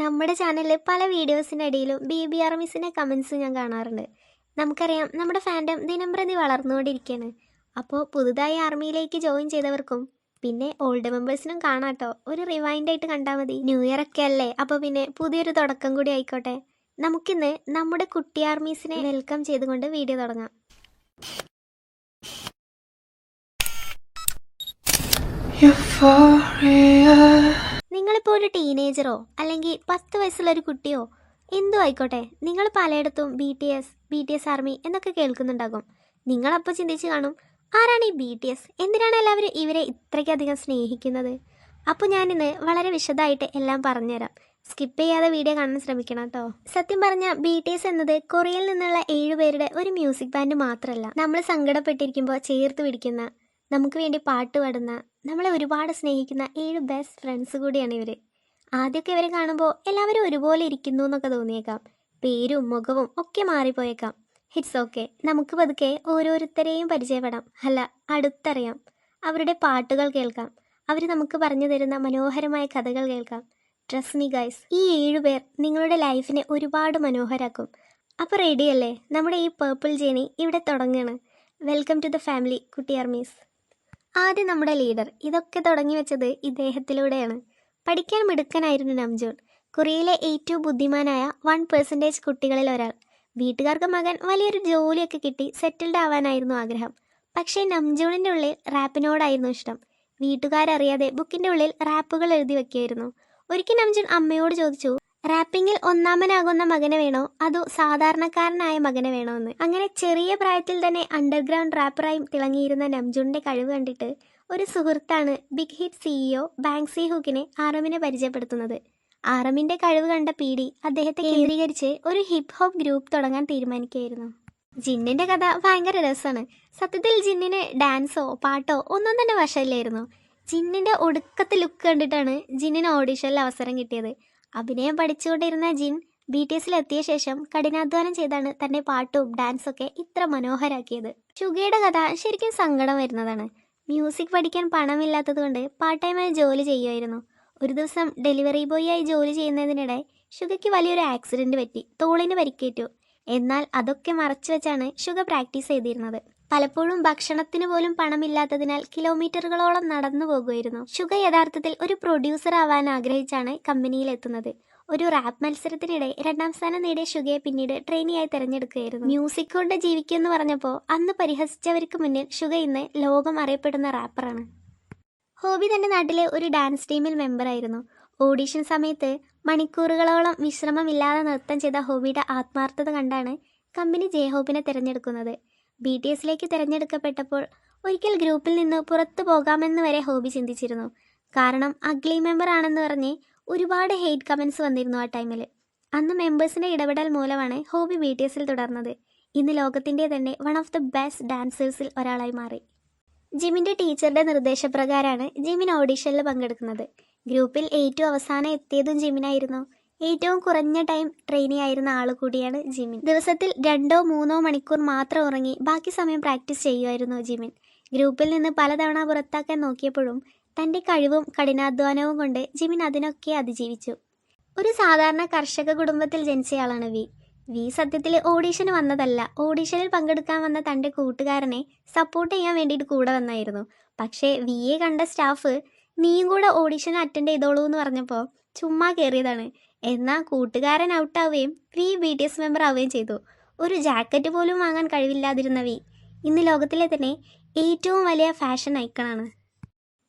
നമ്മുടെ ചാനലിൽ പല വീഡിയോസിന്റെ ഇടയിലും ബി ബി ആർ മിസ്സിന്റെ കമൻസ് ഞാൻ കാണാറുണ്ട്. നമുക്കറിയാം നമ്മുടെ ഫാൻഡം ദിനംപ്രതി വളർന്നുകൊണ്ടിരിക്കുകയാണ് അപ്പോൾ പുതുതായി ആർമിയിലേക്ക് ജോയിൻ ചെയ്തവർക്കും പിന്നെ ഓൾഡ് മെമ്പേഴ്സിനും കാണാട്ടോ. ഒരു റിവൈൻഡ് ആയിട്ട് കണ്ടാൽ മതി. ന്യൂ ഇയർ ഒക്കെ അല്ലേ? അപ്പോൾ പിന്നെ പുതിയൊരു തുടക്കം കൂടി ആയിക്കോട്ടെ. നമുക്കിന്ന് നമ്മുടെ കുട്ടി ആർമീസിനെ വെൽക്കം ചെയ്തുകൊണ്ട് വീഡിയോ തുടങ്ങാം. Euphoria. നിങ്ങളിപ്പോൾ ഒരു ടീനേജറോ അല്ലെങ്കിൽ പത്ത് വയസ്സുള്ള ഒരു കുട്ടിയോ? എന്തോ ആയിക്കോട്ടെ. നിങ്ങൾ പലയിടത്തും B T S B T S army എന്നൊക്കെ കേൾക്കുന്നുണ്ടാകും. നിങ്ങളപ്പോൾ ചിന്തിച്ച് കാണും ആരാണ് ഈ ബി ടി എസ് എന്തിനാണ് എല്ലാവരും ഇവരെ ഇത്രയ്ക്കധികം സ്നേഹിക്കുന്നത്? അപ്പോൾ ഞാനിന്ന് വളരെ വിശദമായിട്ട് എല്ലാം പറഞ്ഞുതരാം. സ്കിപ്പ് ചെയ്യാതെ വീഡിയോ കാണാൻ ശ്രമിക്കണം കേട്ടോ. സത്യം പറഞ്ഞാൽ ബി ടി എസ് എന്നത് കൊറിയയിൽ നിന്നുള്ള ഏഴുപേരുടെ ഒരു മ്യൂസിക് ബാൻഡ് മാത്രമല്ല നമ്മൾ സങ്കടപ്പെട്ടിരിക്കുമ്പോൾ ചേർത്ത് പിടിക്കുന്ന നമുക്ക് വേണ്ടി പാട്ട് പാടുന്ന നമ്മളെ ഒരുപാട് സ്നേഹിക്കുന്ന ഏഴ് ബെസ്റ്റ് ഫ്രണ്ട്സ് കൂടിയാണ് ഇവർ ആദ്യമൊക്കെ ഇവരെ കാണുമ്പോൾ എല്ലാവരും ഒരുപോലെ ഇരിക്കുന്നു എന്നൊക്കെ തോന്നിയേക്കാം. പേരും മുഖവും ഒക്കെ മാറിപ്പോയേക്കാം. ഹിറ്റ്സ് ഓക്കെ നമുക്ക് പതുക്കെ ഓരോരുത്തരെയും പരിചയപ്പെടാം. അല്ല അടുത്തറിയാം. അവരുടെ പാട്ടുകൾ കേൾക്കാം. അവർ നമുക്ക് പറഞ്ഞു തരുന്ന മനോഹരമായ കഥകൾ കേൾക്കാം. ട്രസ് മീ ഗൈസ് ഈ ഏഴുപേർ നിങ്ങളുടെ ലൈഫിനെ ഒരുപാട് മനോഹരാക്കും. അപ്പോൾ റെഡിയല്ലേ നമ്മുടെ ഈ പേർപ്പിൾ ജേണി ഇവിടെ തുടങ്ങുകയാണ് വെൽക്കം ടു ദ ഫാമിലി കുട്ടി ആർമീസ് ആദ്യം നമ്മുടെ ലീഡർ ഇതൊക്കെ തുടങ്ങി വെച്ചത് ഇദ്ദേഹത്തിലൂടെയാണ്. പഠിക്കാൻ മിടുക്കനായിരുന്നു നംജോൺ. കൊറിയയിലെ ഏറ്റവും ബുദ്ധിമാനായ വൺ പെർസെന്റേജ് കുട്ടികളിൽ ഒരാൾ. വീട്ടുകാർക്ക് മകൻ വലിയൊരു ജോലിയൊക്കെ കിട്ടി സെറ്റിൽഡ് ആവാനായിരുന്നു ആഗ്രഹം. പക്ഷേ നംജൂണിന്റെ ഉള്ളിൽ റാപ്പിനോടായിരുന്നു ഇഷ്ടം. വീട്ടുകാരറിയാതെ ബുക്കിന്റെ ഉള്ളിൽ റാപ്പുകൾ എഴുതി വെക്കുകയായിരുന്നു ഒരിക്കൽ നംജൂൺ അമ്മയോട് ചോദിച്ചു റാപ്പിങ്ങിൽ ഒന്നാമനാകുന്ന മകനെ വേണോ? അതോ സാധാരണക്കാരനായ മകനെ വേണോ എന്ന് അങ്ങനെ ചെറിയ പ്രായത്തിൽ തന്നെ അണ്ടർഗ്രൗണ്ട് റാപ്പറായും തിളങ്ങിയിരുന്ന നംജുണിന്റെ കഴിവ് കണ്ടിട്ട് ഒരു സുഹൃത്താണ് ബിഗ് ഹിറ്റ് സിഇഒ ബാങ്സി ഹുക്കിനെ ആറമിനെ പരിചയപ്പെടുത്തുന്നത്. ആറമിന്റെ കഴിവ് കണ്ട പി ഡി അദ്ദേഹത്തെ കേന്ദ്രീകരിച്ച് ഒരു ഹിപ് ഹോപ്പ് ഗ്രൂപ്പ് തുടങ്ങാൻ തീരുമാനിക്കുകയായിരുന്നു. ജിന്നിന്റെ കഥ ഭയങ്കര രസമാണ്. സത്യത്തിൽ ജിന്നിന് ഡാൻസോ പാട്ടോ ഒന്നും തന്നെ വശമില്ലായിരുന്നു. ജിന്നിന്റെ ഒടുക്കത്തെ ലുക്ക് കണ്ടിട്ടാണ് ജിന്നിന് ഓഡീഷനിൽ അവസരം കിട്ടിയത്. അഭിനയം പഠിച്ചുകൊണ്ടിരുന്ന ജിൻ ബി ടി എസിലെത്തിയ ശേഷം കഠിനാധ്വാനം ചെയ്താണ് തന്റെ പാട്ടും ഡാൻസൊക്കെ ഇത്ര മനോഹരാക്കിയത്. ഷുഗയുടെ കഥ ശരിക്കും സങ്കടം വരുന്നതാണ്. മ്യൂസിക് പഠിക്കാൻ പണമില്ലാത്തത് കൊണ്ട് പാർട്ട് ടൈമായി ജോലി ചെയ്യുമായിരുന്നു ഒരു ദിവസം ഡെലിവറി ബോയ് ആയി ജോലി ചെയ്യുന്നതിനിടെ ഷുഗയ്ക്ക് വലിയൊരു ആക്സിഡന്റ് പറ്റി തോളിന് പരിക്കേറ്റു. എന്നാൽ അതൊക്കെ മറച്ചു വെച്ചാണ് ഷുഗ പ്രാക്ടീസ് ചെയ്തിരുന്നത്. പലപ്പോഴും ഭക്ഷണത്തിന് പോലും പണമില്ലാത്തതിനാൽ കിലോമീറ്ററുകളോളം നടന്നു പോകുമായിരുന്നു. ഷുഗ യഥാർത്ഥത്തിൽ ഒരു പ്രൊഡ്യൂസർ ആവാൻ ആഗ്രഹിച്ചാണ് കമ്പനിയിൽ എത്തുന്നത് ഒരു റാപ്പ് മത്സരത്തിനിടെ രണ്ടാം സ്ഥാനം നേടിയ ഷുഗയെ പിന്നീട് ട്രെയിനിയായി തിരഞ്ഞെടുക്കുകയായിരുന്നു. മ്യൂസിക് കൊണ്ട് ജീവിക്കുമെന്ന് പറഞ്ഞപ്പോൾ അന്ന് പരിഹസിച്ചവർക്ക് മുന്നിൽ ഷുഗ ഇന്ന് ലോകം അറിയപ്പെടുന്ന റാപ്പറാണ് ഹോബി തന്റെ നാട്ടിലെ ഒരു ഡാൻസ് ടീമിൽ മെമ്പറായിരുന്നു ഓഡീഷൻ സമയത്ത് മണിക്കൂറുകളോളം വിശ്രമമില്ലാതെ നൃത്തം ചെയ്ത ഹോബിയുടെ ആത്മാർത്ഥത കണ്ടാണ് കമ്പനി ജയഹോബിനെ തിരഞ്ഞെടുക്കുന്നത്. ബി ടി എസിലേക്ക് തിരഞ്ഞെടുക്കപ്പെട്ടപ്പോൾ ഒരിക്കൽ ഗ്രൂപ്പിൽ നിന്ന് പുറത്തു പോകാമെന്ന് വരെ ഹോബി ചിന്തിച്ചിരുന്നു. കാരണം അഗ്ലി മെമ്പർ ആണെന്ന് പറഞ്ഞ് ഒരുപാട് ഹെയ്റ്റ് കമൻസ് വന്നിരുന്നു ആ ടൈമിൽ അന്ന് മെമ്പേഴ്സിന്റെ ഇടപെടൽ മൂലമാണ് ഹോബി ബി ടി എസിൽ തുടർന്നത്. ഇന്ന് ലോകത്തിന്റെ തന്നെ വൺ ഓഫ് ദ ബെസ്റ്റ് ഡാൻസേഴ്സിൽ ഒരാളായി മാറി. ജിമിന്റെ ടീച്ചറുടെ നിർദ്ദേശപ്രകാരമാണ് ജിമിൻ ഓഡീഷനിൽ പങ്കെടുക്കുന്നത്. ഗ്രൂപ്പിൽ ഏറ്റവും അവസാനം എത്തിയതും ജിമിനായിരുന്നു. ഏറ്റവും കുറഞ്ഞ ടൈം ട്രെയിനി ആയിരുന്ന ആൾ കൂടിയാണ് ജിമിൻ. ദിവസത്തിൽ രണ്ടോ മൂന്നോ മണിക്കൂർ മാത്രം ഉറങ്ങി ബാക്കി സമയം പ്രാക്ടീസ് ചെയ്യുമായിരുന്നു ജിമിൻ. ഗ്രൂപ്പിൽ നിന്ന് പലതവണ പുറത്താക്കാൻ നോക്കിയപ്പോഴും തന്റെ കഴിവും കഠിനാധ്വാനവും കൊണ്ട് ജിമിൻ അതിനൊക്കെ അതിജീവിച്ചു. ഒരു സാധാരണ കർഷക കുടുംബത്തിൽ ജനിച്ചയാളാണ് വി. വി സത്യത്തിൽ ഓഡീഷന് വന്നതല്ല ഓഡീഷനിൽ പങ്കെടുക്കാൻ വന്ന തന്റെ കൂട്ടുകാരനെ സപ്പോർട്ട് ചെയ്യാൻ വേണ്ടിയിട്ട് കൂടെ വന്നായിരുന്നു. പക്ഷേ വിയെ കണ്ട സ്റ്റാഫ് നീയും കൂടെ ഓഡീഷൻ അറ്റൻഡ് ചെയ്തോളൂ എന്ന് പറഞ്ഞപ്പോൾ ചുമ്മാ കയറിയതാണ് എന്നാൽ കൂട്ടുകാരൻ ഔട്ടാവുകയും V B T S member ആവുകയും ചെയ്തു. ഒരു ജാക്കറ്റ് പോലും വാങ്ങാൻ കഴിവില്ലാതിരുന്ന വി ഇന്ന് ലോകത്തിലെ തന്നെ ഏറ്റവും വലിയ ഫാഷൻ ഐക്കണാണ്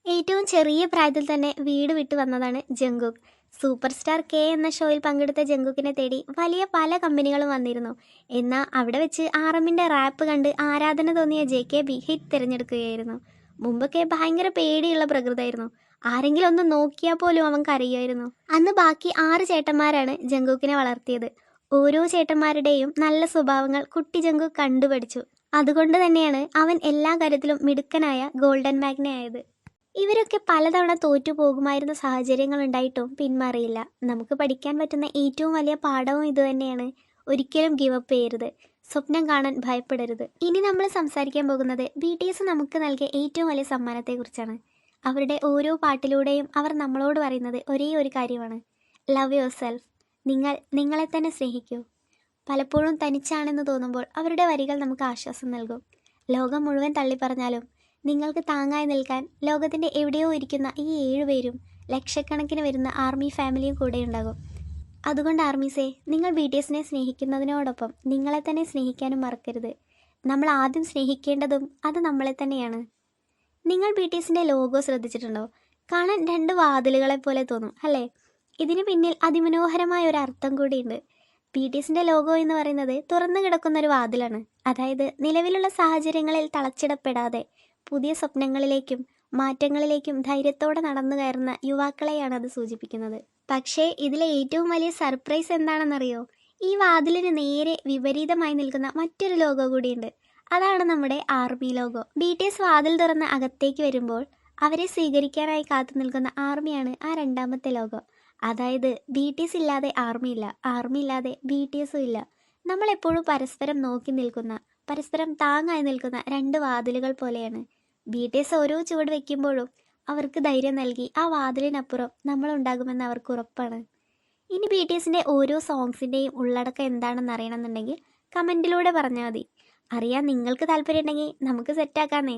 ഏറ്റവും ചെറിയ പ്രായത്തിൽ തന്നെ വീട് വിട്ട് വന്നതാണ് ജങ്കുക്. സൂപ്പർ സ്റ്റാർ കെ എന്ന ഷോയിൽ പങ്കെടുത്ത ജങ്കുക്കിനെ തേടി വലിയ പല കമ്പനികളും വന്നിരുന്നു. എന്നാൽ അവിടെ വെച്ച് ആർ എമ്മിന്റെ റാപ്പ് കണ്ട് ആരാധന തോന്നിയ ജെ കെ ബി ഹിറ്റ് തിരഞ്ഞെടുക്കുകയായിരുന്നു. മുമ്പൊക്കെ ഭയങ്കര പേടിയുള്ള പ്രകൃതമായിരുന്നു. ആരെങ്കിലും ഒന്ന് നോക്കിയാൽ പോലും അവൻ കരയുമായിരുന്നു. അന്ന് ബാക്കി ആറ് ചേട്ടന്മാരാണ് ജങ്കൂക്കിനെ വളർത്തിയത്. ഓരോ ചേട്ടന്മാരുടെയും നല്ല സ്വഭാവങ്ങൾ കുട്ടി ജങ്കു കണ്ടുപഠിച്ചു. അതുകൊണ്ട് തന്നെയാണ് അവൻ എല്ലാ കാര്യത്തിലും മിടുക്കനായ ഗോൾഡൻ മാഗ്നെ ആയത്. ഇവരൊക്കെ പലതവണ തോറ്റു പോകുമായിരുന്ന സാഹചര്യങ്ങൾ ഉണ്ടായിട്ടും പിന്മാറിയില്ല. നമുക്ക് പഠിക്കാൻ പറ്റുന്ന ഏറ്റവും വലിയ പാഠവും ഇതുതന്നെയാണ് ഒരിക്കലും ഗിവ് അപ്പ് ചെയ്യരുത്. സ്വപ്നം കാണാൻ ഭയപ്പെടരുത്. ഇനി നമ്മൾ സംസാരിക്കാൻ പോകുന്നത് ബി ടി എസ് നമുക്ക് നൽകിയ ഏറ്റവും വലിയ സമ്മാനത്തെക്കുറിച്ചാണ്. അവരുടെ ഓരോ പാട്ടിലൂടെയും അവർ നമ്മളോട് പറയുന്നത് ഒരേ ഒരു കാര്യമാണ്. ലവ് യുവർ സെൽഫ് നിങ്ങൾ നിങ്ങളെ തന്നെ സ്നേഹിക്കൂ. പലപ്പോഴും തനിച്ചാണെന്ന് തോന്നുമ്പോൾ അവരുടെ വരികൾ നമുക്ക് ആശ്വാസം നൽകും. ലോകം മുഴുവൻ തള്ളിപ്പറഞ്ഞാലും നിങ്ങൾക്ക് താങ്ങായി നിൽക്കാൻ ലോകത്തിന്റെ എവിടെയോ ഇരിക്കുന്ന ഈ ഏഴുപേരും ലക്ഷക്കണക്കിന് വരുന്ന ആർമി ഫാമിലിയും കൂടെ ഉണ്ടാകും. അതുകൊണ്ട് ആർമീസേ നിങ്ങൾ ബി ടി എസിനെ സ്നേഹിക്കുന്നതിനോടൊപ്പം നിങ്ങളെ തന്നെ സ്നേഹിക്കാനും മറക്കരുത്. നമ്മൾ ആദ്യം സ്നേഹിക്കേണ്ടതും അത് നമ്മളെ തന്നെയാണ്. നിങ്ങൾ ബി ടി എസിന്റെ ലോഗോ ശ്രദ്ധിച്ചിട്ടുണ്ടോ? കാണാൻ രണ്ട് വാതിലുകളെ പോലെ തോന്നും അല്ലേ? ഇതിന് പിന്നിൽ അതിമനോഹരമായ ഒരു അർത്ഥം കൂടിയുണ്ട്. ബി ടി എസിന്റെ ലോഗോ എന്ന് പറയുന്നത് തുറന്നു കിടക്കുന്ന ഒരു വാതിലാണ്. അതായത് നിലവിലുള്ള സാഹചര്യങ്ങളിൽ തളച്ചിടപ്പെടാതെ പുതിയ സ്വപ്നങ്ങളിലേക്കും മാറ്റങ്ങളിലേക്കും ധൈര്യത്തോടെ നടന്നു കയറുന്ന യുവാക്കളെയാണ് അത് സൂചിപ്പിക്കുന്നത്. പക്ഷേ ഇതിലെ ഏറ്റവും വലിയ സർപ്രൈസ് എന്താണെന്നറിയോ? ഈ വാതിലിന് നേരെ വിപരീതമായി നിൽക്കുന്ന മറ്റൊരു ലോഗോ കൂടിയുണ്ട്. അതാണ് നമ്മുടെ army logo. B T S വാതിൽ തുറന്ന് അകത്തേക്ക് വരുമ്പോൾ അവരെ സ്വീകരിക്കാനായി കാത്തു നിൽക്കുന്ന ആർമിയാണ് ആ രണ്ടാമത്തെ ലോഗോ. അതായത് ബി ടി എസ് ഇല്ലാതെ ആർമി ഇല്ല ആർമി ഇല്ലാതെ ബി ടി എസും ഇല്ല. നമ്മൾ എപ്പോഴും പരസ്പരം നോക്കി നിൽക്കുന്ന പരസ്പരം താങ്ങായി നിൽക്കുന്ന രണ്ട് വാതിലുകൾ പോലെയാണ്. ബി ടി എസ് ഓരോ ചുവട് വെക്കുമ്പോഴും അവർക്ക് ധൈര്യം നൽകി ആ വാതിലിനപ്പുറം നമ്മൾ ഉണ്ടാകുമെന്ന് അവർക്ക് ഉറപ്പാണ്. ഇനി ബി ടി എസിന്റെ ഓരോ സോങ്സിന്റെയും ഉള്ളടക്കം എന്താണെന്ന് അറിയണമെന്നുണ്ടെങ്കിൽ കമന്റിലൂടെ പറഞ്ഞാൽ മതി. അറിയാൻ നിങ്ങൾക്ക് താല്പര്യമുണ്ടെങ്കിൽ നമുക്ക് സെറ്റാക്കാന്നേ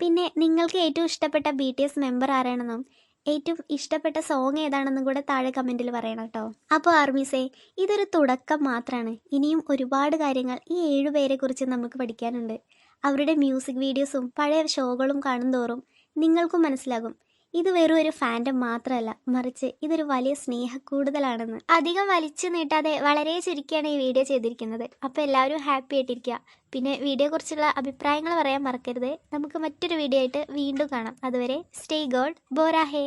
പിന്നെ നിങ്ങൾക്ക് ഏറ്റവും ഇഷ്ടപ്പെട്ട ബി ടി എസ് മെമ്പർ ആരാണെന്നും ഏറ്റവും ഇഷ്ടപ്പെട്ട സോങ് ഏതാണെന്നും കൂടെ താഴെ കമന്റിൽ പറയണം കേട്ടോ. അപ്പോൾ ആർമീസേ ഇതൊരു തുടക്കം മാത്രമാണ് ഇനിയും ഒരുപാട് കാര്യങ്ങൾ ഈ ഏഴുപേരെ കുറിച്ച് നമുക്ക് പഠിക്കാനുണ്ട്. അവരുടെ മ്യൂസിക് വീഡിയോസും പഴയ ഷോകളും കാണും തോറും നിങ്ങൾക്കും മനസ്സിലാകും. ഇത് വെറും ഒരു ഫാൻഡം മാത്രമല്ല. മറിച്ച് ഇതൊരു വലിയ സ്നേഹ കൂടുതലാണെന്ന് അധികം വലിച്ചു നീട്ടാതെ വളരെ ചുരുക്കിയാണ് ഈ വീഡിയോ ചെയ്തിരിക്കുന്നത്. അപ്പോൾ എല്ലാവരും ഹാപ്പി ആയിട്ടിരിക്കുക. പിന്നെ വീഡിയോ കുറിച്ചുള്ള അഭിപ്രായങ്ങൾ പറയാൻ മറക്കരുത്. നമുക്ക് മറ്റൊരു വീഡിയോ ആയിട്ട് വീണ്ടും കാണാം. അതുവരെ സ്റ്റേ ഗോഡ് ബോറാഹേ.